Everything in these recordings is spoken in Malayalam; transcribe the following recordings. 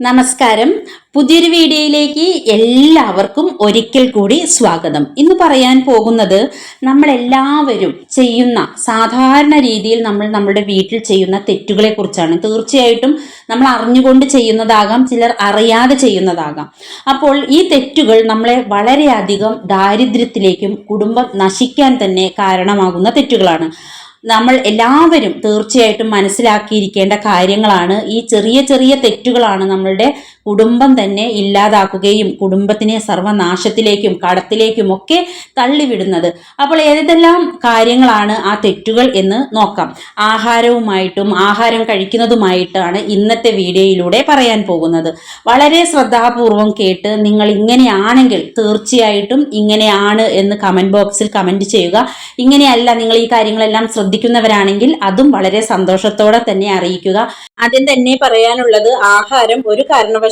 നമസ്കാരം. പുതിയൊരു വീഡിയോയിലേക്ക് എല്ലാവർക്കും ഒരിക്കൽ കൂടി സ്വാഗതം. ഇന്ന് പറയാൻ പോകുന്നത് നമ്മളെല്ലാവരും ചെയ്യുന്ന സാധാരണ രീതിയിൽ നമ്മൾ നമ്മുടെ വീട്ടിൽ ചെയ്യുന്ന തെറ്റുകളെ കുറിച്ചാണ് തീർച്ചയായിട്ടും നമ്മൾ അറിഞ്ഞുകൊണ്ട് ചെയ്യുന്നതാകാം ചിലർ അറിയാതെ ചെയ്യുന്നതാകാം. അപ്പോൾ ഈ തെറ്റുകൾ നമ്മളെ വളരെയധികം ദാരിദ്ര്യത്തിലേക്കും കുടുംബം നശിക്കാൻ തന്നെ കാരണമാകുന്ന തെറ്റുകളാണ്. നമ്മൾ എല്ലാവരും തീർച്ചയായിട്ടും മനസ്സിലാക്കിയിരിക്കേണ്ട കാര്യങ്ങളാണ്. ഈ ചെറിയ ചെറിയ തെറ്റുകളാണ് നമ്മളുടെ കുടുംബം തന്നെ ഇല്ലാതാക്കുകയും കുടുംബത്തിനെ സർവനാശത്തിലേക്കും കടത്തിലേക്കും ഒക്കെ തള്ളിവിടുന്നത്. അപ്പോൾ ഏതെല്ലാം കാര്യങ്ങളാണ് ആ തെറ്റുകൾ എന്ന് നോക്കാം. ആഹാരവുമായിട്ടും ആഹാരം കഴിക്കുന്നതുമായിട്ടാണ് ഇന്നത്തെ വീഡിയോയിലൂടെ പറയാൻ പോകുന്നത്. വളരെ ശ്രദ്ധാപൂർവം കേട്ട് നിങ്ങൾ ഇങ്ങനെയാണെങ്കിൽ തീർച്ചയായിട്ടും ഇങ്ങനെയാണ് എന്ന് കമന്റ് ബോക്സിൽ കമന്റ് ചെയ്യുക. ഇങ്ങനെയല്ല നിങ്ങൾ ഈ കാര്യങ്ങളെല്ലാം ശ്രദ്ധിക്കുന്നവരാണെങ്കിൽ അതും വളരെ സന്തോഷത്തോടെ തന്നെ അറിയിക്കുക. ആദ്യം തന്നെ പറയാനുള്ളത് ആഹാരം ഒരു കാരണവശാലും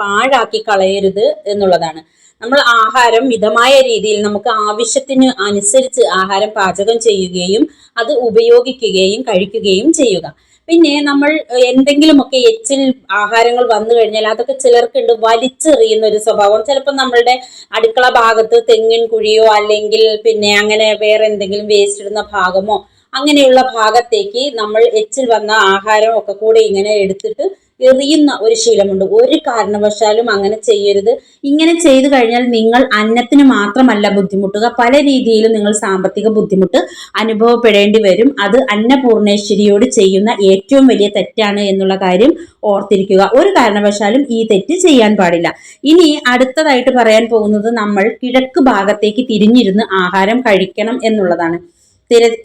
പാഴാക്കി കളയരുത് എന്നുള്ളതാണ്. നമ്മൾ ആഹാരം മിതമായ രീതിയിൽ നമുക്ക് ആവശ്യത്തിന് അനുസരിച്ച് ആഹാരം പാചകം ചെയ്യുകയും അത് ഉപയോഗിക്കുകയും കഴിക്കുകയും ചെയ്യുക. പിന്നെ നമ്മൾ എന്തെങ്കിലുമൊക്കെ എച്ചിൽ ആഹാരങ്ങൾ വന്നു കഴിഞ്ഞാൽ അതൊക്കെ ചിലർക്കുണ്ട് വലിച്ചെറിയുന്ന ഒരു സ്വഭാവം. ചിലപ്പോൾ നമ്മളുടെ അടുക്കള ഭാഗത്ത് തെങ്ങിൻ കുഴിയോ അല്ലെങ്കിൽ പിന്നെ അങ്ങനെ വേറെ എന്തെങ്കിലും വേസ്റ്റ് ഇടുന്ന ഭാഗമോ അങ്ങനെയുള്ള ഭാഗത്തേക്ക് നമ്മൾ എച്ചിൽ വന്ന ആഹാരം ഒക്കെ കൂടെ ഇങ്ങനെ എടുത്തിട്ട് എറിയുന്ന ഒരു ശീലമുണ്ട്. ഒരു കാരണവശാലും അങ്ങനെ ചെയ്യരുത്. ഇങ്ങനെ ചെയ്തു കഴിഞ്ഞാൽ നിങ്ങൾ അന്നത്തിന് മാത്രമല്ല ബുദ്ധിമുട്ടുക. പല രീതിയിലും നിങ്ങൾ സാമ്പത്തിക ബുദ്ധിമുട്ട് അനുഭവപ്പെടേണ്ടി വരും. അത് അന്നപൂർണേശ്വരിയോട് ചെയ്യുന്ന ഏറ്റവും വലിയ തെറ്റാണ് എന്നുള്ള കാര്യം ഓർത്തിരിക്കുക. ഒരു കാരണവശാലും ഈ തെറ്റ് ചെയ്യാൻ പാടില്ല. ഇനി അടുത്തതായിട്ട് പറയാൻ പോകുന്നത് നമ്മൾ കിഴക്ക് ഭാഗത്തേക്ക് തിരിഞ്ഞിരുന്ന് ആഹാരം കഴിക്കണം എന്നുള്ളതാണ്.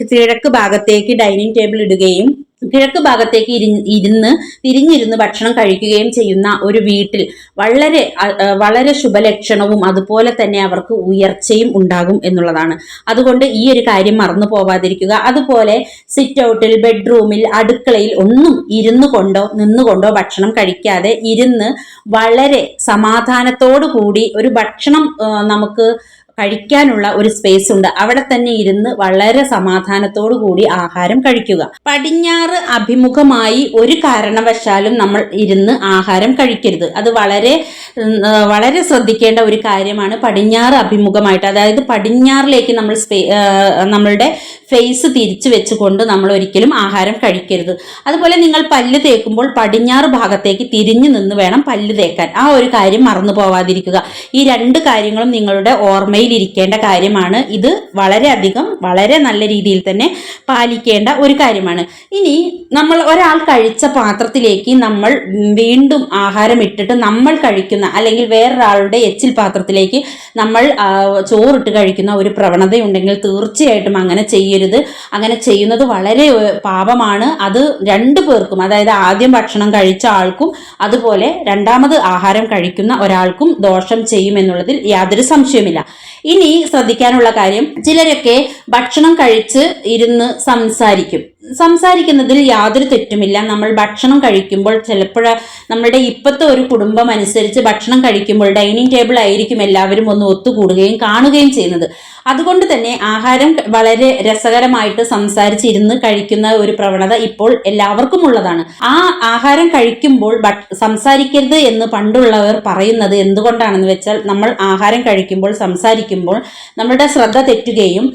കിഴക്ക് ഭാഗത്തേക്ക് ഡൈനിങ് ടേബിൾ ഇടുകയും കിഴക്ക് ഭാഗത്തേക്ക് ഇരി ഇരുന്ന് തിരിഞ്ഞിരുന്ന് ഭക്ഷണം കഴിക്കുകയും ചെയ്യുന്ന ഒരു വീട്ടിൽ വളരെ വളരെ ശുഭലക്ഷണവും അതുപോലെ തന്നെ അവർക്ക് ഉയർച്ചയും ഉണ്ടാകും എന്നുള്ളതാണ്. അതുകൊണ്ട് ഈ ഒരു കാര്യം മറന്നു പോവാതിരിക്കുക. അതുപോലെ സിറ്റ് ഔട്ടിൽ ബെഡ്റൂമിൽ അടുക്കളയിൽ ഒന്നും ഇരുന്നു കൊണ്ടോ നിന്നുകൊണ്ടോ ഭക്ഷണം കഴിക്കാതെ ഇരുന്ന് വളരെ സമാധാനത്തോടു കൂടി ഒരു ഭക്ഷണം നമുക്ക് കഴിക്കാനുള്ള ഒരു സ്പേസ് ഉണ്ട്. അവിടെ തന്നെ ഇരുന്ന് വളരെ സമാധാനത്തോടു കൂടി ആഹാരം കഴിക്കുക. പടിഞ്ഞാറ് അഭിമുഖമായി ഒരു കാരണവശാലും നമ്മൾ ഇരുന്ന് ആഹാരം കഴിക്കരുത്. അത് വളരെ വളരെ ശ്രദ്ധിക്കേണ്ട ഒരു കാര്യമാണ് പടിഞ്ഞാറ് അഭിമുഖമായിട്ട്. അതായത് പടിഞ്ഞാറിലേക്ക് നമ്മൾ നമ്മളുടെ ഫേസ് തിരിച്ചു വെച്ചുകൊണ്ട് നമ്മൾ ഒരിക്കലും ആഹാരം കഴിക്കരുത്. അതുപോലെ നിങ്ങൾ പല്ല് തേക്കുമ്പോൾ പടിഞ്ഞാറ് ഭാഗത്തേക്ക് തിരിഞ്ഞു നിന്ന് വേണം പല്ല് തേക്കാൻ. ആ ഒരു കാര്യം മറന്നു പോവാതിരിക്കുക. ഈ രണ്ട് കാര്യങ്ങളും നിങ്ങളുടെ ഓർമ്മയിൽ ഇരിക്കേണ്ട കാര്യമാണ്. ഇത് വളരെയധികം വളരെ നല്ല രീതിയിൽ തന്നെ പാലിക്കേണ്ട ഒരു കാര്യമാണ്. ഇനി നമ്മൾ ഒരാൾ കഴിച്ച പാത്രത്തിലേക്ക് നമ്മൾ വീണ്ടും ആഹാരം ഇട്ടിട്ട് നമ്മൾ കഴിക്കുന്ന അല്ലെങ്കിൽ വേറൊരാളുടെ എച്ചിൽ പാത്രത്തിലേക്ക് നമ്മൾ ചോറിട്ട് കഴിക്കുന്ന ഒരു പ്രവണതയുണ്ടെങ്കിൽ തീർച്ചയായിട്ടും അങ്ങനെ ചെയ്യരുത്. അങ്ങനെ ചെയ്യുന്നത് വളരെ പാപമാണ്. അത് രണ്ടു പേർക്കും അതായത് ആദ്യം ഭക്ഷണം കഴിച്ച ആൾക്കും അതുപോലെ രണ്ടാമത് ആഹാരം കഴിക്കുന്ന ഒരാൾക്കും ദോഷം ചെയ്യുമെന്നുള്ളതിൽ യാതൊരു സംശയമില്ല ഇനി ശ്രദ്ധിക്കാനുള്ള കാര്യം ചിലരൊക്കെ ഭക്ഷണം കഴിച്ച് ഇരുന്ന് സംസാരിക്കും. സംസാരിക്കുന്നതിൽ യാതൊരു തെറ്റുമില്ല. നമ്മൾ ഭക്ഷണം കഴിക്കുമ്പോൾ ചിലപ്പോൾ നമ്മുടെ ഇപ്പോഴത്തെ ഒരു കുടുംബം അനുസരിച്ച് ഭക്ഷണം കഴിക്കുമ്പോൾ ഡൈനിങ് ടേബിൾ ആയിരിക്കും എല്ലാവരും ഒന്ന് ഒത്തുകൂടുകയും കാണുകയും ചെയ്യുന്നത്. അതുകൊണ്ട് തന്നെ ആഹാരം വളരെ രസകരമായിട്ട് സംസാരിച്ചിരുന്ന് കഴിക്കുന്ന ഒരു പ്രവണത ഇപ്പോൾ എല്ലാവർക്കും ഉള്ളതാണ്. ആ ആഹാരം കഴിക്കുമ്പോൾ സംസാരിക്കരുത് എന്ന് പണ്ടുള്ളവർ പറയുന്നത് എന്തുകൊണ്ടാണെന്ന് വെച്ചാൽ നമ്മൾ ആഹാരം കഴിക്കുമ്പോൾ സംസാരിക്കുമ്പോൾ നമ്മുടെ ശ്രദ്ധ തെറ്റുകയും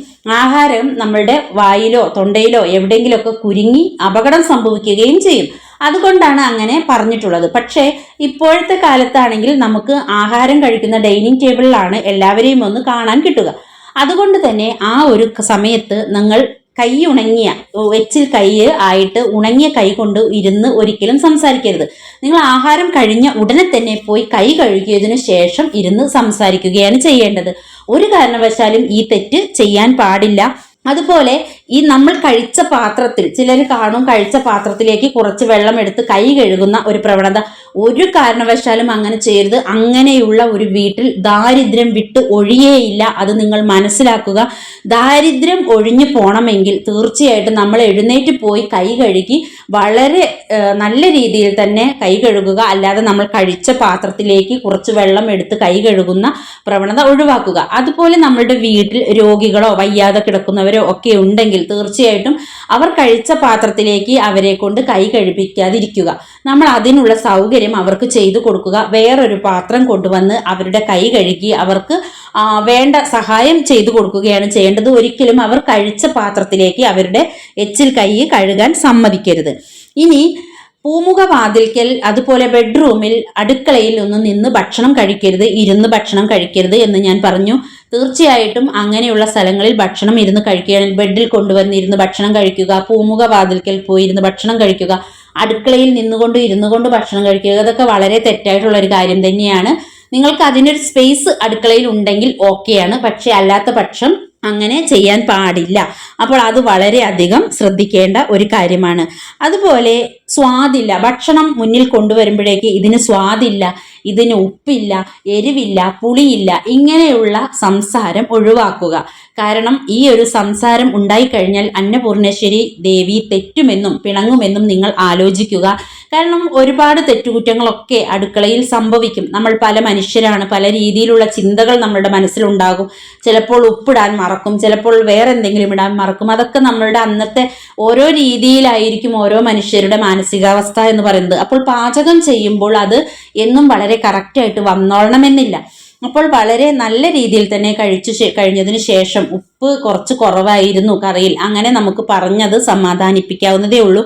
ആഹാരം നമ്മളുടെ വായിലോ തൊണ്ടയിലോ എവിടെയെങ്കിലുമൊക്കെ കുരുങ്ങി അപകടം സംഭവിക്കുകയും ചെയ്യും. അതുകൊണ്ടാണ് അങ്ങനെ പറഞ്ഞിട്ടുള്ളത്. പക്ഷേ ഇപ്പോഴത്തെ കാലത്താണെങ്കിൽ നമുക്ക് ആഹാരം കഴിക്കുന്ന ഡൈനിങ് ടേബിളിലാണ് എല്ലാവരെയും ഒന്ന് കാണാൻ കിട്ടുക. അതുകൊണ്ട് തന്നെ ആ ഒരു സമയത്ത് നിങ്ങൾ കൈ ഉണങ്ങിയ വെച്ചിൽ കൈ ആയിട്ട് ഉണങ്ങിയ കൈ കൊണ്ട് ഇരുന്ന് ഒരിക്കലും സംസാരിക്കരുത്. നിങ്ങൾ ആഹാരം കഴിഞ്ഞ ഉടനെ തന്നെ പോയി കൈ കഴുകിയതിനു ശേഷം ഇരുന്ന് സംസാരിക്കുകയാണ് ചെയ്യേണ്ടത്. ഒരു കാരണവശാലും ഈ തെറ്റ് ചെയ്യാൻ പാടില്ല. അതുപോലെ ഈ നമ്മൾ കഴിച്ച പാത്രത്തിൽ ചിലർ കാണും കഴിച്ച പാത്രത്തിലേക്ക് കുറച്ച് വെള്ളം എടുത്ത് കൈ കഴുകുന്ന ഒരു പ്രവണത. ഒരു കാരണവശാലും അങ്ങനെ ചെയ്യരുത്. അങ്ങനെയുള്ള ഒരു വീട്ടിൽ ദാരിദ്ര്യം വിട്ട് ഒഴിയേയില്ല. അത് നിങ്ങൾ മനസ്സിലാക്കുക. ദാരിദ്ര്യം ഒഴിഞ്ഞു പോണമെങ്കിൽ തീർച്ചയായിട്ടും നമ്മൾ എഴുന്നേറ്റ് പോയി കൈ കഴുകി വളരെ നല്ല രീതിയിൽ തന്നെ കൈ കഴുകുക. അല്ലാതെ നമ്മൾ കഴിച്ച പാത്രത്തിലേക്ക് കുറച്ച് വെള്ളം എടുത്ത് കൈ കഴുകുന്ന പ്രവണത ഒഴിവാക്കുക. അതുപോലെ നമ്മളുടെ വീട്ടിൽ രോഗികളോ വയ്യാതെ കിടക്കുന്നവരോ ഒക്കെ ഉണ്ടെങ്കിൽ ഉണ്ടെങ്കിൽ തീർച്ചയായിട്ടും അവർ കഴിച്ച പാത്രത്തിലേക്ക് അവരെ കൊണ്ട് കൈ കഴിപ്പിക്കാതിരിക്കുക. നമ്മൾ അതിനുള്ള സൗകര്യം അവർക്ക് ചെയ്തു കൊടുക്കുക. വേറൊരു പാത്രം കൊണ്ടുവന്ന് അവരുടെ കൈ കഴുകി അവർക്ക് വേണ്ട സഹായം ചെയ്തു കൊടുക്കുകയാണ് ചെയ്യേണ്ടത്. ഒരിക്കലും അവർ കഴിച്ച പാത്രത്തിലേക്ക് അവരുടെ എച്ചിൽ കൈ കഴുകാൻ സമ്മതിക്കരുത്. ഇനി പൂമുഖ വാതിൽക്കൽ അതുപോലെ ബെഡ്റൂമിൽ അടുക്കളയിൽ ഒന്ന് നിന്ന് ഭക്ഷണം കഴിക്കരുത് ഇരുന്ന് ഭക്ഷണം കഴിക്കരുത് എന്ന് ഞാൻ പറഞ്ഞു. തീർച്ചയായിട്ടും അങ്ങനെയുള്ള സ്ഥലങ്ങളിൽ ഭക്ഷണം ഇരുന്ന് കഴിക്കുകയാണെങ്കിൽ ബെഡിൽ കൊണ്ടുവന്ന് ഇരുന്ന് ഭക്ഷണം കഴിക്കുക പൂമുഖ വാതിൽക്കൽ പോയി ഇരുന്ന് ഭക്ഷണം കഴിക്കുക അടുക്കളയിൽ നിന്നുകൊണ്ട് ഇരുന്നു കൊണ്ട് ഭക്ഷണം കഴിക്കുക അതൊക്കെ വളരെ തെറ്റായിട്ടുള്ള ഒരു കാര്യം തന്നെയാണ്. നിങ്ങൾക്ക് അതിനൊരു സ്പേസ് അടുക്കളയിൽ ഉണ്ടെങ്കിൽ ഓക്കെയാണ്. പക്ഷെ അല്ലാത്ത പക്ഷം അങ്ങനെ ചെയ്യാൻ പാടില്ല. അപ്പോൾ അത് വളരെയധികം ശ്രദ്ധിക്കേണ്ട ഒരു കാര്യമാണ്. അതുപോലെ സ്വാദില്ല. ഭക്ഷണം മുന്നിൽ കൊണ്ടുവരുമ്പോഴേക്ക് ഇതിന് സ്വാദില്ല ഇതിന് ഉപ്പില്ല എരിവില്ല പുളിയില്ല ഇങ്ങനെയുള്ള സംസാരം ഒഴിവാക്കുക. കാരണം ഈ ഒരു സംസാരം ഉണ്ടായിക്കഴിഞ്ഞാൽ അന്നപൂർണേശ്വരി ദേവി തെറ്റുമെന്നും പിണങ്ങുമെന്നും നിങ്ങൾ ആലോചിക്കുക. കാരണം ഒരുപാട് തെറ്റുകുറ്റങ്ങളൊക്കെ അടുക്കളയിൽ സംഭവിക്കും. നമ്മൾ പല മനുഷ്യരാണ് പല രീതിയിലുള്ള ചിന്തകൾ നമ്മളുടെ മനസ്സിലുണ്ടാകും. ചിലപ്പോൾ ഉപ്പിടാൻ മറക്കും ചിലപ്പോൾ വേറെ എന്തെങ്കിലും ഇടാൻ മറക്കും. അതൊക്കെ നമ്മളുടെ അന്നത്തെ ഓരോ രീതിയിലായിരിക്കും ഓരോ മനുഷ്യരുടെ മാനസികാവസ്ഥ എന്ന് പറയുന്നത്. അപ്പോൾ പാചകം ചെയ്യുമ്പോൾ അത് എന്നും വളരെ കറക്റ്റായിട്ട് വന്നോളണമെന്നില്ല. അപ്പോൾ വളരെ നല്ല രീതിയിൽ തന്നെ കഴിച്ചു കഴിഞ്ഞതിന് ശേഷം ഉപ്പ് കുറച്ച് കുറവായിരുന്നു കറിയിൽ. അങ്ങനെ നമുക്ക് പറഞ്ഞത് സമാധാനിപ്പിക്കാവുന്നതേ ഉള്ളൂ.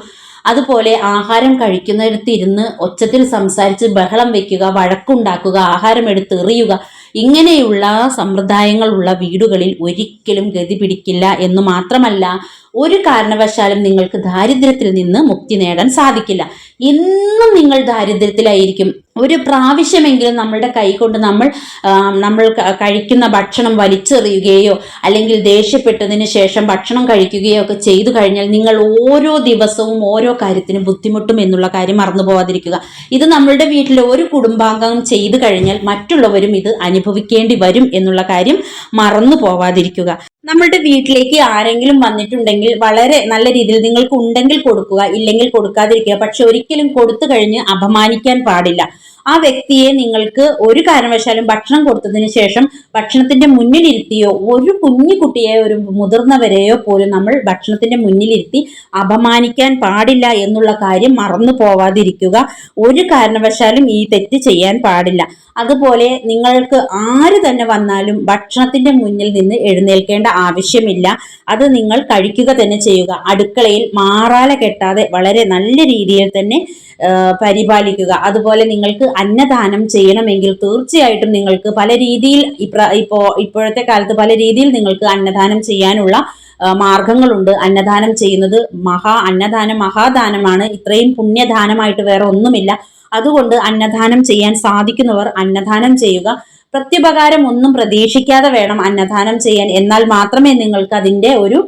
അതുപോലെ ആഹാരം കഴിക്കുന്നിടത്ത് ഇരുന്ന് ഒച്ചത്തിൽ സംസാരിച്ച് ബഹളം വെക്കുക വഴക്കുണ്ടാക്കുക ആഹാരം എടുത്ത് എറിയുക ഇങ്ങനെയുള്ള സമ്പ്രദായങ്ങളുള്ള വീടുകളിൽ ഒരിക്കലും ഗതി പിടിക്കില്ല എന്ന് മാത്രമല്ല ഒരു കാരണവശാലും നിങ്ങൾക്ക് ദാരിദ്ര്യത്തിൽ നിന്ന് മുക്തി നേടാൻ സാധിക്കില്ല. എന്നും നിങ്ങൾ ദാരിദ്ര്യത്തിലായിരിക്കും. ഒരു പ്രാവശ്യമെങ്കിലും നമ്മളുടെ കൈ കൊണ്ട് നമ്മൾ നമ്മൾ കഴിക്കുന്ന ഭക്ഷണം വലിച്ചെറിയുകയോ അല്ലെങ്കിൽ ദേഷ്യപ്പെട്ടതിന് ശേഷം ഭക്ഷണം കഴിക്കുകയോ ഒക്കെ ചെയ്തു കഴിഞ്ഞാൽ നിങ്ങൾ ഓരോ ദിവസവും ഓരോ കാര്യത്തിനും ബുദ്ധിമുട്ടും എന്നുള്ള കാര്യം മറന്നു പോവാതിരിക്കുക. ഇത് നമ്മളുടെ വീട്ടിലെ ഒരു കുടുംബാംഗം ചെയ്തു കഴിഞ്ഞാൽ മറ്റുള്ളവരും ഇത് അനുഭവിക്കേണ്ടി വരും എന്നുള്ള കാര്യം മറന്നു പോവാതിരിക്കുക. നമ്മളുടെ വീട്ടിലേക്ക് ആരെങ്കിലും വന്നിട്ടുണ്ടെങ്കിൽ വളരെ നല്ല രീതിയിൽ നിങ്ങൾക്ക് ഉണ്ടെങ്കിൽ കൊടുക്കുക ഇല്ലെങ്കിൽ കൊടുക്കാതിരിക്കുക. പക്ഷെ ഒരിക്കലും കൊടുത്തു കഴിഞ്ഞ് അപമാനിക്കാൻ പാടില്ല. ആ വ്യക്തിയെ നിങ്ങൾക്ക് ഒരു കാരണവശാലും ഭക്ഷണം കൊടുത്തതിന് ശേഷം ഭക്ഷണത്തിന്റെ മുന്നിലിരുത്തിയോ ഒരു കുഞ്ഞു കുട്ടിയെ ഒരു മുതിർന്നവരെയോ പോലും നമ്മൾ ഭക്ഷണത്തിന്റെ മുന്നിലിരുത്തി അപമാനിക്കാൻ പാടില്ല എന്നുള്ള കാര്യം മറന്നു പോവാതിരിക്കുക. ഒരു കാരണവശാലും ഈ തെറ്റ് ചെയ്യാൻ പാടില്ല. അതുപോലെ നിങ്ങൾക്ക് ആര് തന്നെ വന്നാലും ഭക്ഷണത്തിന്റെ മുന്നിൽ നിന്ന് എഴുന്നേൽക്കേണ്ട ആവശ്യമില്ല. അത് നിങ്ങൾ കഴിക്കുക തന്നെ ചെയ്യുക. അടുക്കളയിൽ മാറാല കെട്ടാതെ വളരെ നല്ല രീതിയിൽ തന്നെ പരിപാലിക്കുക. അതുപോലെ നിങ്ങൾക്ക് അന്നദാനം ചെയ്യണമെങ്കിൽ തീർച്ചയായിട്ടും നിങ്ങൾക്ക് പല രീതിയിൽ ഇപ്പോ ഇപ്പോഴത്തെ കാലത്ത് പല രീതിയിൽ നിങ്ങൾക്ക് അന്നദാനം ചെയ്യാനുള്ള മാർഗങ്ങളുണ്ട്. അന്നദാനം ചെയ്യുന്നത് മഹാ അന്നദാനം മഹാദാനമാണ്. ഇത്രയും പുണ്യദാനമായിട്ട് വേറെ ഒന്നുമില്ല. അതുകൊണ്ട് അന്നദാനം ചെയ്യാൻ സാധിക്കുന്നവർ അന്നദാനം ചെയ്യുക. പ്രത്യുപകാരം ഒന്നും പ്രതീക്ഷിക്കാതെ വേണം അന്നദാനം ചെയ്യാൻ. എന്നാൽ മാത്രമേ നിങ്ങൾക്ക് അതിന്റെ ഒരു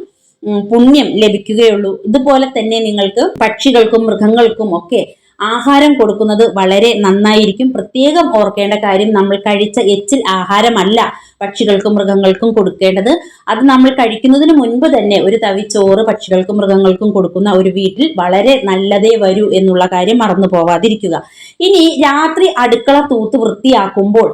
പുണ്യം ലഭിക്കുകയുള്ളൂ. ഇതുപോലെ തന്നെ നിങ്ങൾക്ക് പക്ഷികൾക്കും മൃഗങ്ങൾക്കും ഒക്കെ ആഹാരം കൊടുക്കുന്നത് വളരെ നന്നായിരിക്കും. പ്രത്യേകം ഓർക്കേണ്ട കാര്യം നമ്മൾ കഴിച്ച എച്ചിൽ ആഹാരമല്ല. പക്ഷികൾക്കും മൃഗങ്ങൾക്കും കൊടുക്കേണ്ടത്. അത് നമ്മൾ കഴിക്കുന്നതിന് മുൻപ് തന്നെ ഒരു തവി ചോറ് പക്ഷികൾക്കും മൃഗങ്ങൾക്കും കൊടുക്കുന്ന ഒരു വീട്ടിൽ വളരെ നല്ലതേ വരൂ എന്നുള്ള കാര്യം മറന്നു പോവാതിരിക്കുക. ഇനി രാത്രി അടുക്കള തൂത്ത് വൃത്തിയാക്കുമ്പോൾ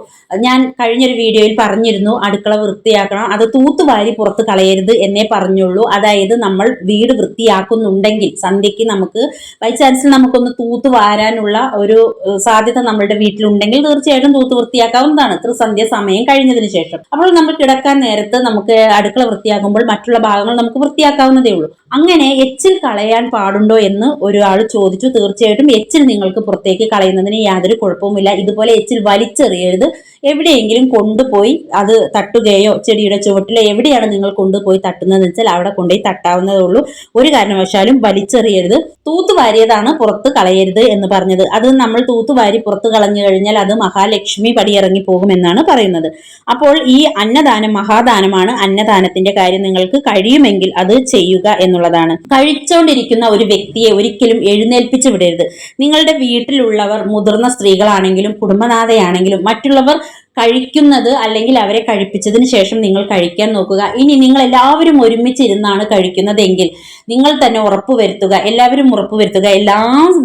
ഞാൻ കഴിഞ്ഞൊരു വീഡിയോയിൽ പറഞ്ഞിരുന്നു അടുക്കള വൃത്തിയാക്കണം. അത് തൂത്തുവാരി പുറത്ത് കളയരുത് എന്നേ പറഞ്ഞുള്ളൂ. അതായത് നമ്മൾ വീട് വൃത്തിയാക്കുന്നുണ്ടെങ്കിൽ സന്ധ്യയ്ക്ക് നമുക്ക് ബൈ ചാൻസിൽ നമുക്കൊന്ന് തൂത്ത് വാരാനുള്ള ഒരു സാധ്യത നമ്മളുടെ വീട്ടിലുണ്ടെങ്കിൽ തീർച്ചയായിട്ടും തൂത്ത് വൃത്തിയാക്കാവുന്നതാണ്. ത്രിസന്ധ്യ സമയം കഴിഞ്ഞതിന് ശേഷം. അപ്പോൾ നമ്മൾ കിടക്കാൻ നേരത്ത് നമുക്ക് അടുക്കള വൃത്തിയാക്കുമ്പോൾ മറ്റുള്ള ഭാഗങ്ങൾ നമുക്ക് വൃത്തിയാക്കാവുന്നതേ ഉള്ളൂ. അങ്ങനെ എച്ചിൽ കളയാൻ പാടുണ്ടോ എന്ന് ഒരാൾ ചോദിച്ചു. തീർച്ചയായിട്ടും എച്ചിൽ നിങ്ങൾക്ക് പുറത്തേക്ക് കളയുന്നതിന് യാതൊരു കുഴപ്പവുമില്ല. ഇതുപോലെ എച്ചിൽ വലിച്ചെറിയരുത്. എവിടെയെങ്കിലും കൊണ്ടുപോയി അത് തട്ടുകയോ ചെടിയുടെ ചുവട്ടിലോ എവിടെയാണ് നിങ്ങൾ കൊണ്ടുപോയി തട്ടുന്നത് വെച്ചാൽ അവിടെ കൊണ്ടുപോയി തട്ടാവുന്നതേ ഉള്ളൂ. ഒരു കാരണവശാലും വലിച്ചെറിയരുത്. തൂത്തുവാരിയതാണ് പുറത്ത് കളയരുത് എന്ന് പറഞ്ഞത്. അത് നമ്മൾ തൂത്തുവാരി പുറത്ത് കളഞ്ഞു കഴിഞ്ഞാൽ അത് മഹാലക്ഷ്മി പടിയിറങ്ങി പോകുമെന്നാണ് പറയുന്നത്. അപ്പോൾ ഈ അന്നദാനം മഹാദാനമാണ് അന്നദാനത്തിന്റെ കാര്യം നിങ്ങൾക്ക് കഴിയുമെങ്കിൽ അത് ചെയ്യുക എന്നുള്ളതാണ്. കഴിച്ചുകൊണ്ടിരിക്കുന്ന ഒരു വ്യക്തിയെ ഒരിക്കലും എഴുന്നേൽപ്പിച്ചു വിടരുത്. നിങ്ങളുടെ വീട്ടിലുള്ളവർ മുതിർന്ന സ്ത്രീകളാണെങ്കിലും കുടുംബനാഥയാണെങ്കിലും മറ്റുള്ളവർ കഴിക്കുന്നത് അല്ലെങ്കിൽ അവരെ കഴിപ്പിച്ചതിന് ശേഷം നിങ്ങൾ കഴിക്കാൻ നോക്കുക. ഇനി നിങ്ങൾ എല്ലാവരും ഒരുമിച്ചിരുന്നാണ് കഴിക്കുന്നതെങ്കിൽ നിങ്ങൾ തന്നെ ഉറപ്പുവരുത്തുക എല്ലാവരും ഉറപ്പുവരുത്തുക എല്ലാ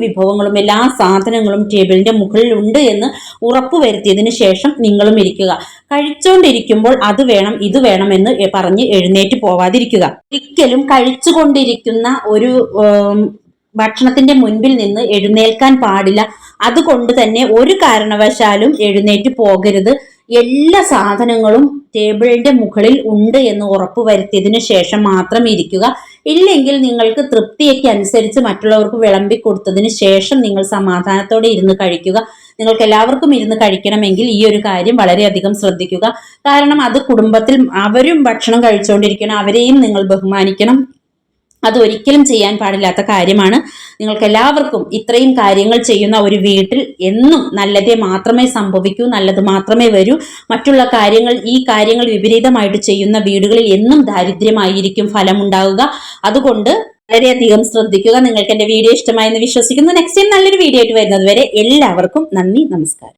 വിഭവങ്ങളും എല്ലാ സാധനങ്ങളും ടേബിളിന്റെ മുകളിലുണ്ട് എന്ന് ഉറപ്പ് വരുത്തിയതിന് ശേഷം നിങ്ങളും ഇരിക്കുക. കഴിച്ചുകൊണ്ടിരിക്കുമ്പോൾ അത് വേണം ഇത് വേണമെന്ന് പറഞ്ഞ് എഴുന്നേറ്റ് പോവാതിരിക്കുക. ഒരിക്കലും കഴിച്ചുകൊണ്ടിരിക്കുന്ന ഒരു ഭക്ഷണത്തിന്റെ മുൻപിൽ നിന്ന് എഴുന്നേൽക്കാൻ പാടില്ല. അതുകൊണ്ട് തന്നെ ഒരു കാരണവശാലും എഴുന്നേറ്റ് പോകരുത്. എല്ലാ സാധനങ്ങളും ടേബിളിന്റെ മുകളിൽ ഉണ്ട് എന്ന് ഉറപ്പ് വരുത്തിയതിനു ശേഷം മാത്രം ഇരിക്കുക. ഇല്ലെങ്കിൽ നിങ്ങൾക്ക് തൃപ്തിയൊക്കെ അനുസരിച്ച് മറ്റുള്ളവർക്ക് വിളമ്പി കൊടുത്തതിന് ശേഷം നിങ്ങൾ സമാധാനത്തോടെ ഇരുന്ന് കഴിക്കുക. നിങ്ങൾക്ക് എല്ലാവർക്കും ഇരുന്ന് കഴിക്കണമെങ്കിൽ ഈ ഒരു കാര്യം വളരെയധികം ശ്രദ്ധിക്കുക. കാരണം അത് കുടുംബത്തിൽ അവരും ഭക്ഷണം കഴിച്ചുകൊണ്ടിരിക്കണം അവരെയും നിങ്ങൾ ബഹുമാനിക്കണം. അത് ഒരിക്കലും ചെയ്യാൻ പാടില്ലാത്ത കാര്യമാണ്. നിങ്ങൾക്ക് എല്ലാവർക്കും ഇത്രയും കാര്യങ്ങൾ ചെയ്യുന്ന ഒരു വീട്ടിൽ എന്നും നല്ലതേ മാത്രമേ സംഭവിക്കൂ നല്ലത് മാത്രമേ വരൂ. മറ്റുള്ള കാര്യങ്ങൾ ഈ കാര്യങ്ങൾ വിപരീതമായിട്ട് ചെയ്യുന്ന വീടുകളിൽ എന്നും ദാരിദ്ര്യമായിരിക്കും ഫലമുണ്ടാവുക അതുകൊണ്ട് വളരെയധികം ശ്രദ്ധിക്കുക. നിങ്ങൾക്ക് എന്റെ വീഡിയോ ഇഷ്ടമായെന്ന് വിശ്വസിക്കുന്നു. നെക്സ്റ്റ് ടൈം നല്ലൊരു വീഡിയോ ആയിട്ട് വരുന്നത് വരെ എല്ലാവർക്കും നന്ദി നമസ്കാരം.